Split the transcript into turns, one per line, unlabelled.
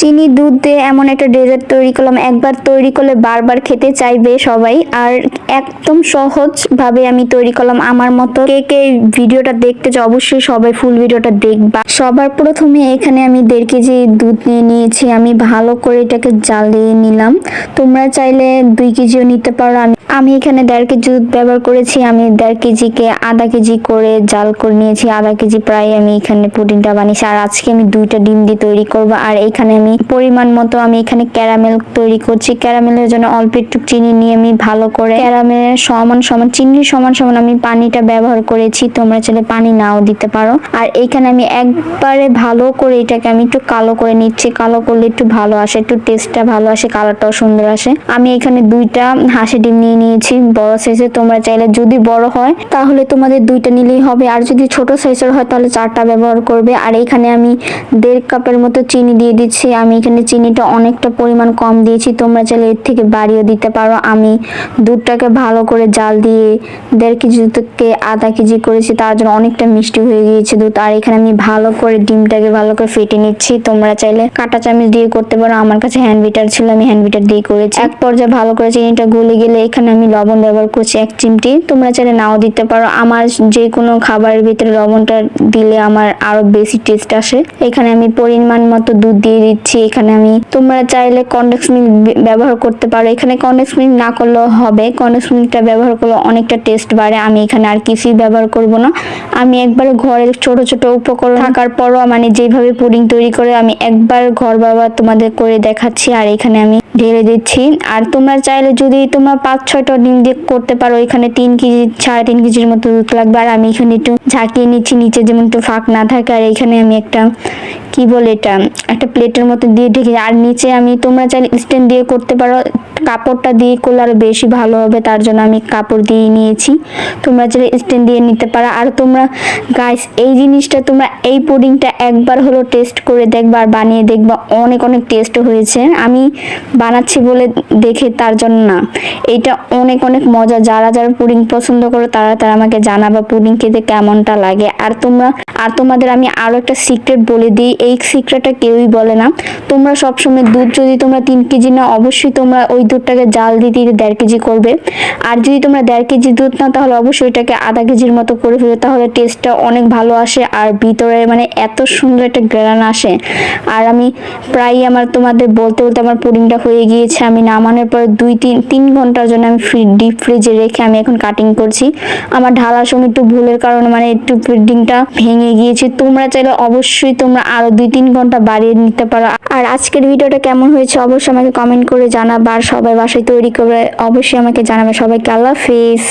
চিনি দুধ দিয়ে এমন একটা ডেজার্ট তৈরি করলাম। একবার তৈরি করলে বারবার খেতে চাইবে সবাই। আর একদম সহজ ভাবে আমি তৈরি করলাম। আমার মতো কে কে ভিডিওটা দেখতে চাও, অবশ্যই সবাই ফুল ভিডিওটা দেখবা। সবার প্রথমে এখানে আমি দেড় কেজি দুধ নিয়ে নিয়েছি। আমি ভালো করে এটাকে জ্বালিয়ে নিলাম। তোমরা চাইলে দুই কেজিও নিতে পারো। আমি আমি এখানে দেড় কেজি দুধ ব্যবহার করেছি। আমি দেড় কেজিকে আধা কেজি করে জাল করে নিয়েছি। আধা কেজি প্রায় আমি এখানে পুডিংটা বানিয়েছি। আর আজকে আমি দুইটা ডিম দিয়ে তৈরি করব। আর এখানে আমি পরিমাণ মতো আমি এখানে ক্যারামেল তৈরি করছি। ক্যারামেলের জন্য অল্প একটু চিনি নিয়ে আমি ভালো করে ক্যারামেলের সমান সমান, চিনির সমান সমান আমি পানিটা ব্যবহার করেছি। তোমরা চাইলে পানি নাও দিতে পারো। আর এইখানে আমি একবারে ভালো করে এটাকে আমি একটু কালো করে নিচ্ছি। কালো করলে একটু ভালো আসে, একটু টেস্টটা ভালো আসে কালারটাও সুন্দর আসে। আমি এখানে দুইটা হাঁসি ডিম নিয়ে নিয়েছি, বড় সাইজে তোমরা চাইলে যদি বড় হয়, তাহলে তোমাদের দুইটা নিলেই হবে। আর যদি ছোট সাইজের হয়, তাহলে চারটা ব্যবহার করবে। আর এখানে আমি দেড় কাপের মতো চিনি দিয়ে দিচ্ছি। আমি এখানে চিনিটা অনেকটা পরিমাণ কম দিয়েছি। তোমরা চাইলে এর থেকে বাড়িয়ে দিতে পারো। আমি দুধটাকে ভালো করে জাল দিয়ে দেড় কেজি থেকে আধা কেজি করেছি। তার জন্য অনেকটা মিষ্টি হয়ে গিয়েছে দুধ। আর এখানে আমি ভালো করে ডিমটাকে ভালো করে ফেটে নিচ্ছি। তোমরা চাইলে কাঁটা চামচ দিয়ে করতে পারো। আমার কাছে হ্যান্ড বিটার ছিল, আমি হ্যান্ড বিটার দিয়ে করেছি। এক পর্যায়ে ভালো করে চিনিটা গলে গেলে এখানে আমি লবণ ব্যবহার করছি এক চিমটি। তোমরা চাইলে নাও দিতে পারো। আমার যে কোনো খাবারের ভিতরে লবণটা দিলে আমার আরও বেশি টেস্ট আসে। এখানে আমি পরিমাণ মতো দুধ দিয়ে দিচ্ছি। এখানে আমি তোমরা চাইলে কন্ডেক্স মিল্ক ব্যবহার করতে পারো। এখানে কন্ডেক্স মিল্ক না করলেও হবে। কন্ডেক্স মিল্কটা ব্যবহার করলে অনেকটা টেস্ট বাড়ে। আমি এখানে আর কিছুই ব্যবহার করব না। আমি একবার ঘরে ছোট ছোট উপকরণ থাকার পরও মানে যেভাবে পুডিং তৈরি করে আমি একবার ঘর বাবা তোমাদের করে দেখাচ্ছি। আর এখানে আমি ঢেলে দিচ্ছি। আর তোমরা চাইলে যদি তোমরা পাঁচ ছয়টা ডিম দিয়ে করতে পারো, এখানে তিন কেজি, সাড়ে তিন কেজির মতো দুধ লাগবে। আর আমি এখানে একটু ঝাঁকিয়ে নিচ্ছি, নিচে যেমন একটু ফাঁক না থাকে, আর এখানে আমি একটা, কি বলে এটা, একটা প্লেটের মতো দিয়ে ঢেকে আর নিচে আমি, তোমরা চাইলে স্ট্যান্ড দিয়ে করতে পারো, কাপড়টা দিয়ে করলে আরও বেশি ভালো হবে, তার জন্য আমি কাপড় দিয়ে নিয়েছি। তোমরা চাইলে স্ট্যান্ড দিয়ে নিতে পারো। আর তোমরা গাইস এই জিনিসটা তোমরা এই পুডিংটা একবার হলো টেস্ট করে দেখবা আর বানিয়ে দেখবা। অনেক অনেক টেস্ট হয়েছে। আমি বানাচ্ছি বলে দেখে তার জন্য না। এইটা অনেক অনেক মজা। যারা যারা পুডিং পছন্দ করো, তারা তারা আমাকে জানাবা পুডিং খেতে কেমনটা লাগে। আর তোমরা, আর তোমাদের আমি আরও একটা সিক্রেট বলে দিই। এই সিক্রেটটা কেউই বলে না। তোমরা সবসময় দুধ যদি তোমরা তিন কেজি না অবশ্যই তোমরা ওই দুধটাকে জাল দিয়ে দিতে দেড় কেজি করবে। আর যদি তোমরা দেড় কেজি দুধ না তাহলে অবশ্যই এটাকে আধা কেজির মতো করে ফেলবে তাহলে টেস্টটা অনেক ভালো আসে আর ভিতরে মানে এত সুন্দর একটা গ্রান আসে। আর আমি প্রায় আমার তোমাদের বলতে বলতে আমার পুডিংটা হয়ে গিয়েছে আমি নামানোর পর দুই তিন তিন ঘণ্টার জন্য আমি ফ্রি, ডিপ ফ্রিজে রেখে আমি এখন কাটিং করছি। আমার ঢালার সময় একটু ভুলের কারণে মানে একটু ফিডিংটা ভেঙে গিয়েছে। তোমরা চাইলে অবশ্যই তোমরা আরও দুই তিন ঘণ্টা বাড়িয়ে নিতে পারো। আর আজকের ভিডিওটা কেমন হয়েছে অবশ্যই আমাকে কমেন্ট করে জানাবার সবাই বাসায় তৈরি করে অবশ্যই আমাকে জানাবে। সবাইকে আল্লাহ হাফিজ।